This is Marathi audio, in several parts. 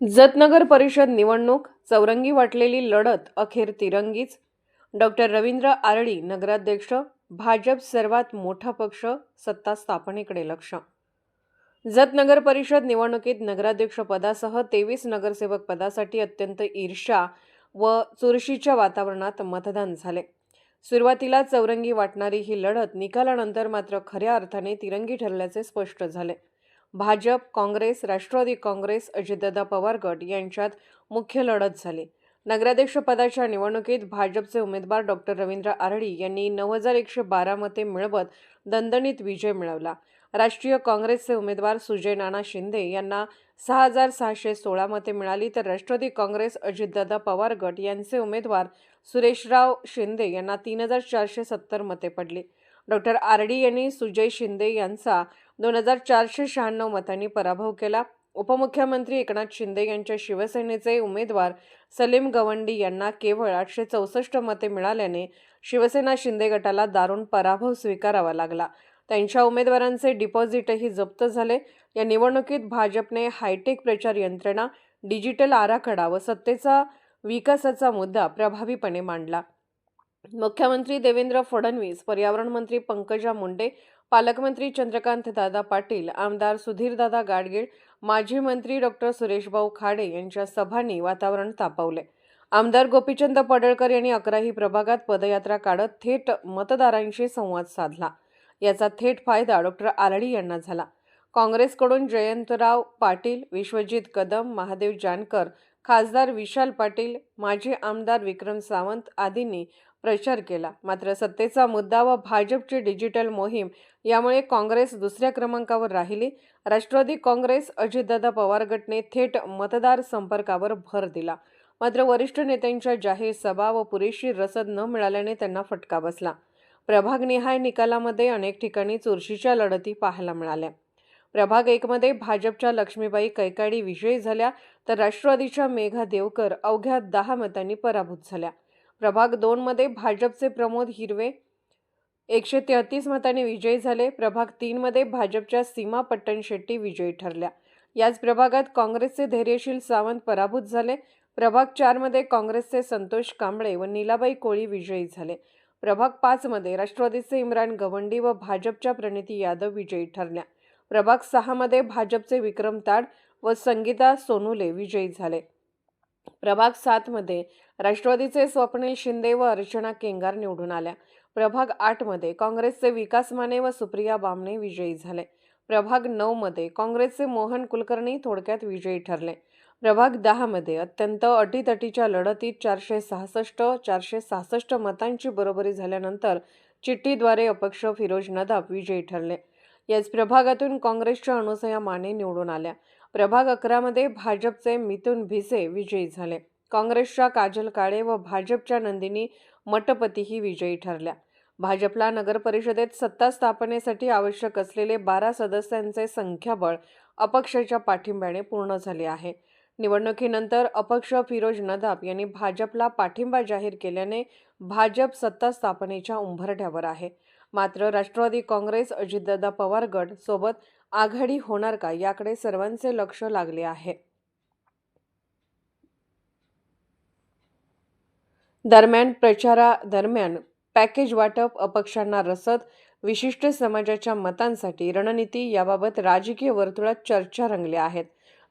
जतनगर परिषद निवडणूक चौरंगी वाटलेली लढत अखेर तिरंगीच. डॉक्टर रवींद्र आरळी नगराध्यक्ष भाजप सर्वात मोठा पक्ष सत्ता स्थापनेकडे लक्ष. जतनगर परिषद निवडणुकीत नगराध्यक्ष पदासह तेवीस नगरसेवक पदासाठी अत्यंत ईर्ष्या व चुरशीच्या वातावरणात मतदान झाले. सुरुवातीला चौरंगी वाटणारी ही लढत निकालानंतर मात्र खऱ्या अर्थाने तिरंगी ठरल्याचे स्पष्ट झाले. भाजप काँग्रेस राष्ट्रवादी काँग्रेस अजितदादा पवार गट यांच्यात मुख्य लढत झाली. नगराध्यक्षपदाच्या निवडणुकीत भाजपचे उमेदवार डॉक्टर रवींद्र आरडी यांनी नऊ हजार एकशे बारा मते मिळवत दणदणीत विजय मिळवला. राष्ट्रीय काँग्रेसचे उमेदवार सुजय नाना शिंदे यांना सहा हजार सहाशे सोळा मते मिळाली तर राष्ट्रवादी काँग्रेस अजितदादा पवार गट यांचे उमेदवार सुरेशराव शिंदे यांना तीन हजार चारशे सत्तर मते पडली. डॉक्टर आरडी यांनी सुजय शिंदे यांचा दोन हजार चारशे शहाण्णव मतांनी पराभव केला. उपमुख्यमंत्री एकनाथ शिंदे यांच्या शिवसेनेचे उमेदवार सलीम गवंडी यांना केवळ आठशे चौसष्ट मते मिळाल्याने शिवसेना शिंदे गटाला दारुण पराभव स्वीकारावा लागला. त्यांच्या उमेदवारांचे डिपॉझिटही जप्त झाले. या निवडणुकीत भाजपने हायटेक प्रचार यंत्रणा डिजिटल आराखडा व सत्तेचा विकासाचा मुद्दा प्रभावीपणे मांडला. मुख्यमंत्री देवेंद्र फडणवीस पर्यावरण मंत्री पंकजा मुंडे पालकमंत्री चंद्रकांत दादा पाटील आमदार सुधीरदादा गाडगीळ माजी मंत्री डॉक्टर सुरेशभाऊ खाडे यांच्या सभांनी वातावरण तापवले. आमदार गोपीचंद पडळकर यांनी अकराही प्रभागात पदयात्रा काढत थेट मतदारांशी संवाद साधला. याचा थेट फायदा डॉक्टर आरडी यांना झाला. काँग्रेसकडून जयंतराव पाटील विश्वजित कदम महादेव जानकर खासदार विशाल पाटील माजी आमदार विक्रम सावंत आदींनी प्रचार केला. मात्र सत्तेचा मुद्दा व भाजपची डिजिटल मोहीम यामुळे काँग्रेस दुसऱ्या क्रमांकावर राहिली. राष्ट्रवादी काँग्रेस अजितदादा पवार गटने थेट मतदार संपर्कावर भर दिला. मात्र वरिष्ठ नेत्यांच्या जाहीर सभा व पुरेशी रसद न मिळाल्याने त्यांना फटका बसला. प्रभागनिहाय निकालामध्ये अनेक ठिकाणी चुरशीच्या लढती पाहायला मिळाल्या. प्रभाग एकमध्ये भाजपच्या लक्ष्मीबाई कैकाडी विजयी झाल्या तर राष्ट्रवादीच्या मेघा देवकर अवघ्या दहा मतांनी पराभूत झाल्या. प्रभाग दोनमध्ये भाजपचे प्रमोद हिरवे एकशे तेहतीस मतांनी विजयी झाले. प्रभाग तीनमध्ये भाजपच्या सीमा पट्टण शेट्टी विजयी ठरल्या. याच प्रभागात काँग्रेसचे धैर्यशील सावंत पराभूत झाले. प्रभाग चारमध्ये काँग्रेसचे संतोष कांबळे व नीलाबाई कोळी विजयी झाले. प्रभाग पाचमध्ये राष्ट्रवादीचे इम्रान गवंडी व भाजपच्या प्रणिती यादव विजयी ठरल्या. प्रभाग सहामध्ये भाजपचे विक्रम ताड व संगीता सोनुले विजयी झाले. प्रभाग सातमध्ये राष्ट्रवादीचे स्वप्नील शिंदे व अर्चना केंगार निवडून आल्या. प्रभाग आठमध्ये काँग्रेसचे विकास माने व सुप्रिया बामणे विजयी झाले. प्रभाग नऊमध्ये काँग्रेसचे मोहन कुलकर्णी थोडक्यात विजयी ठरले. प्रभाग दहामध्ये अत्यंत अटीतटीच्या लढतीत चारशे सहासष्ट चारशे सहासष्ट मतांची बरोबरी झाल्यानंतर चिठ्ठीद्वारे अपक्ष फिरोज नदाब विजयी ठरले. याच प्रभागातून काँग्रेसच्या अनुसया माने निवडून आल्या. प्रभाग अकरामध्ये भाजपचे मिथुन भिसे विजयी झाले. काँग्रेसच्या काजल काळे व भाजपच्या नंदिनी मटपतीही विजयी ठरल्या. भाजपला नगर परिषदेत सत्ता स्थापनेसाठी आवश्यक असलेले बारा सदस्यांचे संख्याबळ अपक्षाच्या पाठिंब्याने पूर्ण झाले आहे. निवडणुकीनंतर अपक्ष फिरोज नदाब यांनी भाजपला पाठिंबा जाहीर केल्याने भाजप सत्ता स्थापनेच्या उंभरठ्यावर आहे. मात्र राष्ट्रवादी काँग्रेस अजितदादा पवार गट सोबत आघाडी होणार का याकडे सर्वांचे लक्ष लागले आहे. दरम्यान प्रचारादरम्यान पॅकेज वाटप अपक्षांना रसद विशिष्ट समाजाच्या मतांसाठी रणनीती याबाबत राजकीय वर्तुळात चर्चा रंगल्या आहेत.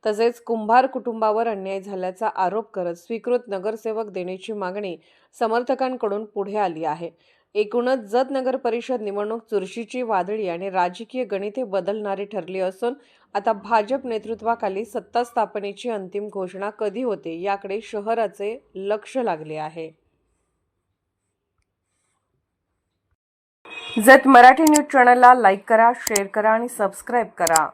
तसेच कुंभार कुटुंबावर अन्याय झाल्याचा आरोप करत स्वीकृत नगरसेवक देण्याची मागणी समर्थकांकडून पुढे आली आहे. एकूणच जत नगर परिषद निवडणूक चुरशीची वादळी आणि राजकीय गणिते बदलणारी ठरली असून आता भाजप नेतृत्वाखाली सत्ता स्थापनेची अंतिम घोषणा कधी होते याकडे शहराचे लक्ष लागले आहे. जत मराठी न्यूज चॅनलला लाईक करा शेअर करा आणि सबस्क्राईब करा.